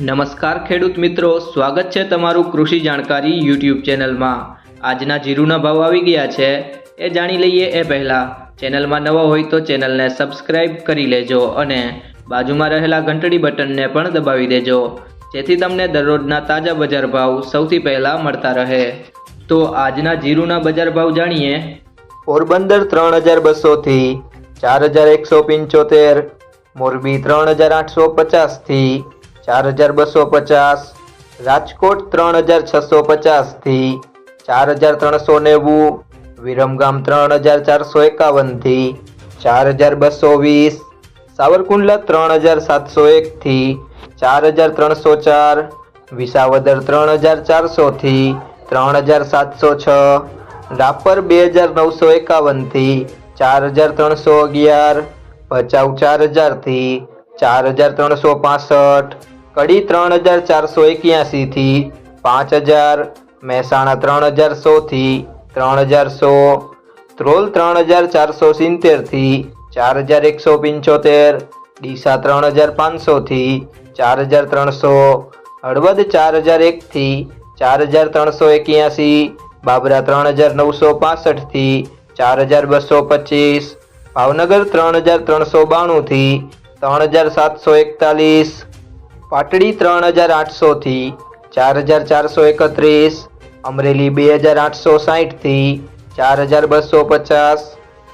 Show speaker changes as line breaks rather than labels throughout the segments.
નમસ્કાર ખેડૂત મિત્રો, સ્વાગત છે તમારું કૃષિ જાણકારી યુટ્યુબ ચેનલમાં. આજના જીરુના ભાવ આવી ગયા છે, એ જાણી લઈએ એ પહેલાં. ચેનલમાં નવા હોય તો ચેનલને સબસ્ક્રાઇબ કરી લેજો અને બાજુમાં રહેલા ઘંટડી બટનને પણ દબાવી દેજો, જેથી તમને દરરોજના તાજા બજાર ભાવ સૌથી પહેલાં મળતા રહે. તો આજના જીરુના બજાર ભાવ જાણીએ.
પોરબંદર ત્રણ હજાર બસોથી ચાર હજાર એકસો પંચોતેર, મોરબી ત્રણ હજાર આઠસો પચાસથી ચાર હજાર બસો પચાસ, રાજકોટ ત્રણ હજાર છસો પચાસથી ચાર હજાર ત્રણસો નેવું, વિરમગામ ત્રણ હજાર ચારસો એકાવનથી ચાર હજાર બસો વીસ, સાવરકુંડલા ત્રણ હજાર સાતસો એકથી ચાર હજાર ત્રણસો ચાર, વિસાવદર ત્રણ હજાર ચારસોથી ત્રણ હજાર સાતસો છ, રાપર બે હજાર નવસો એકાવનથી ચાર હજાર ત્રણસો અગિયાર, ભચાઉ ચાર હજારથી ચાર હજાર ત્રણસો પાસઠ કડી ત્રણ હજાર ચારસો એક્યાસીથી પાંચ હજાર મહેસાણા ત્રણ હજાર સોથી ત્રણ હજાર સો ત્રોલ ત્રણ હજાર ચારસો સિત્તેરથી ચાર હજાર એકસો પંચોતેર ડીસા ત્રણ હજાર પાંચસોથી ચાર હજાર ત્રણસો હળવદ ચાર હજાર એકથી ચાર હજાર ત્રણસો એક્યાસી બાબરા ત્રણ હજાર નવસો પાસઠથી ચાર હજાર બસો પચીસ ભાવનગર ત્રણ હજાર ત્રણસો બાણુંથી ત્રણ હજાર સાતસો એકતાલીસ પાટડી ત્રણ હજાર આઠસોથી ચાર હજાર ચારસો એકત્રીસ, અમરેલી બે હજાર આઠસો સાહીઠથી ચાર હજાર બસો પચાસ,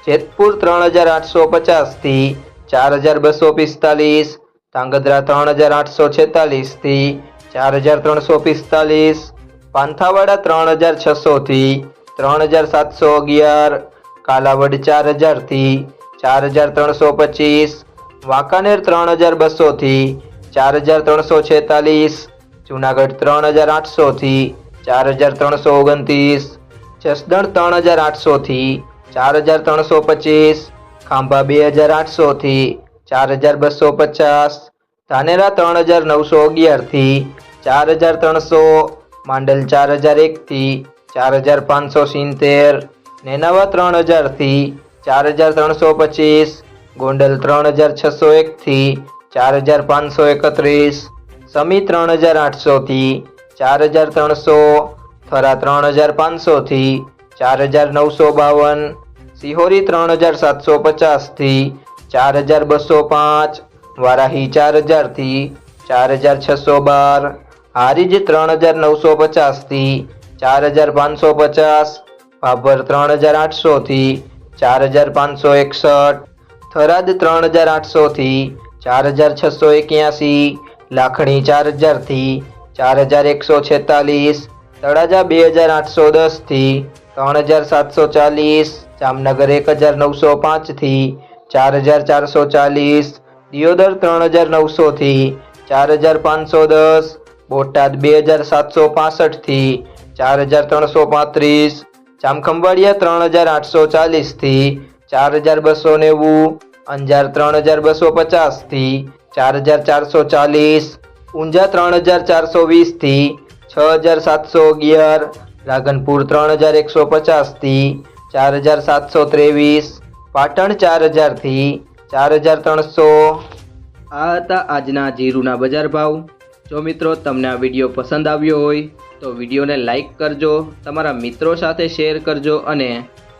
જેતપુર ત્રણ હજાર આઠસો પચાસથી ચાર હજાર બસો પિસ્તાલીસ, ધાંગધ્રા ત્રણ હજાર આઠસો છેતાલીસથી ચાર હજાર ત્રણસો પિસ્તાલીસ, પાંથાવાડા ત્રણ હજાર છસોથી ત્રણ હજાર સાતસો અગિયાર, કાલાવડ ચાર હજારથી ચાર હજાર ત્રણસો પચીસ, વાંકાનેર ત્રણ હજાર બસોથી ચાર હજાર ત્રણસો છેતાલીસ, જુનાગઢ ત્રણ હજાર આઠસોથી ચાર હજાર ત્રણસો ઓગણત્રીસ, જસદણ ત્રણ હજાર આઠસોથી ચાર હજાર ત્રણસો પચીસ, ખાંભા બે હજાર આઠસોથી ચાર હજાર બસો પચાસ, ધાનેરા ત્રણ હજાર નવસો અગિયારથી ચાર હજાર ત્રણસો, માંડલ ચાર હજાર એકથી ચાર હજાર પાંચસો સિત્તેર, નેનાવા ત્રણ હજારથી ચાર હજાર ત્રણસો પચીસ, ગોંડલ ત્રણ હજાર છસો એકથી ચાર હજાર પાંચસો એકત્રીસ, સમી ત્રણ હજાર આઠસોથી, ચાર હજાર ત્રણસો, થરા ત્રણ હજાર પાંચસોથી, ચાર હજાર નવસો બાવન, સિહોરી ત્રણ હજાર સાતસો પચાસથી, ચાર હજાર બસો પાંચ, વારાહી ચાર હજારથી, ચાર હજાર છસો બાર, હારીજ ત્રણ હજાર નવસો પચાસથી, ચાર હજાર પાંચસો પચાસ, ભાભર ત્રણ હજાર આઠસોથી, ચાર હજાર પાંચસો એકસઠ, થરાદ ત્રણ હજાર આઠસોથી ચાર હજાર છસો એક્યાસી, લાખણી ચાર હજારથી ચાર હજાર એકસો છેતાલીસ, તળાજા બે હજાર આઠસો દસથી ત્રણ હજાર સાતસો ચાલીસ, જામનગર એક હજાર નવસો પાંચથી ચાર હજાર ચારસો ચાલીસ, દિયોદર ત્રણ હજાર નવસોથી ચાર હજાર પાંચસો દસ, બોટાદ બે હજાર સાતસો પાસઠથી ચાર હજાર ત્રણસો પાંત્રીસ, જામખંભાળિયા ત્રણ હજાર આઠસો ચાલીસથી ચાર હજાર બસો નેવું અંજાર ત્રણ હજાર બસો પચાસથી ચાર હજાર ચારસો ચાલીસ, ઊંઝા ત્રણ હજાર ચારસો વીસથી છ હજાર સાતસો અગિયાર, રાધનપુર ત્રણ હજાર એકસો પચાસથી ચાર હજાર સાતસો ત્રેવીસ, પાટણ ચાર હજારથી ચાર હજાર ત્રણસો.
આ હતા આજના જીરુના બજાર ભાવ. જો મિત્રો તમને આ વીડિયો પસંદ આવ્યો હોય તો વિડીયોને લાઈક કરજો, તમારા મિત્રો સાથે શેર કરજો અને